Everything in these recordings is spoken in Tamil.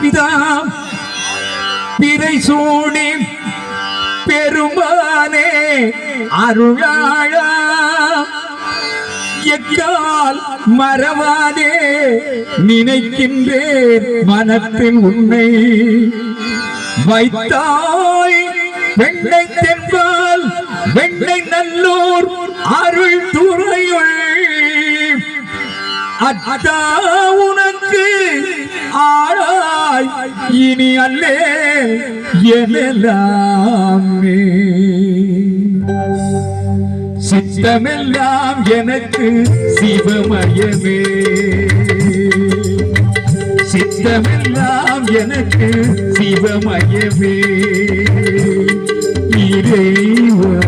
பிதா பிறை சூடி பெருமானே அருளாழா எக்கால் மறவாதே நினைக்கின்றேன் மனத்தில் உன்னை. வைத்தாய் வெண்ணை தென்பால் வெண்ணை நல்லூர் அருள் துறையுள். அத்தா உனக்கு இனி அல்லே எனலாமே சித்தமெல்லாம் எனக்கு சிவமயமே. சித்தமெல்லாம் எனக்கு சிவமயமே. இறைவா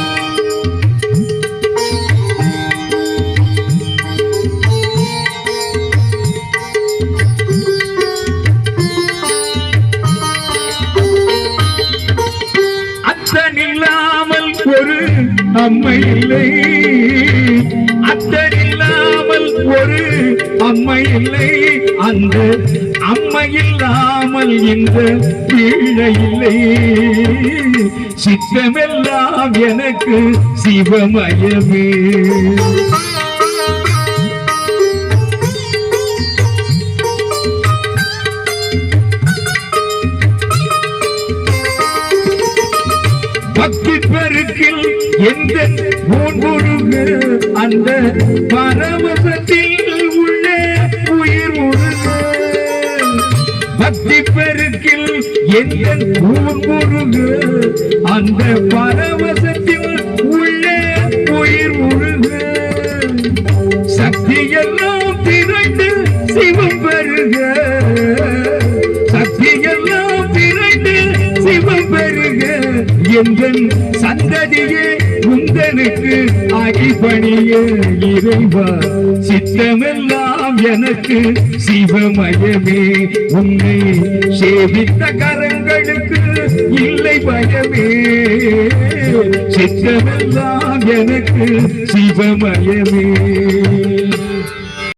அம்மை இல்லை அத்தனில்லாமல் ஒரு அம்மை இல்லை அந்த அம்மை இல்லாமல் இந்த பிள்ளை இல்லை. சித்தமெல்லாம் எனக்கு சிவமயமே. பெருக்கில் எந்த அந்த பரவசத்தில் உள்ள உயிர் முருக பக்தி பெருக்கில் எந்த ஊன்முருக அந்த பரவசத்தில் உள்ள உயிர் முழு என்றும் சந்ததியே உந்தனுக்கு அடிபணிய இறைவா. சித்தமெல்லாம் எனக்கு சிவமயமே. உன்னை சேவித்த கரங்களுக்கு இல்லை பயமே. சித்தமெல்லாம் எனக்கு சிவமயமே.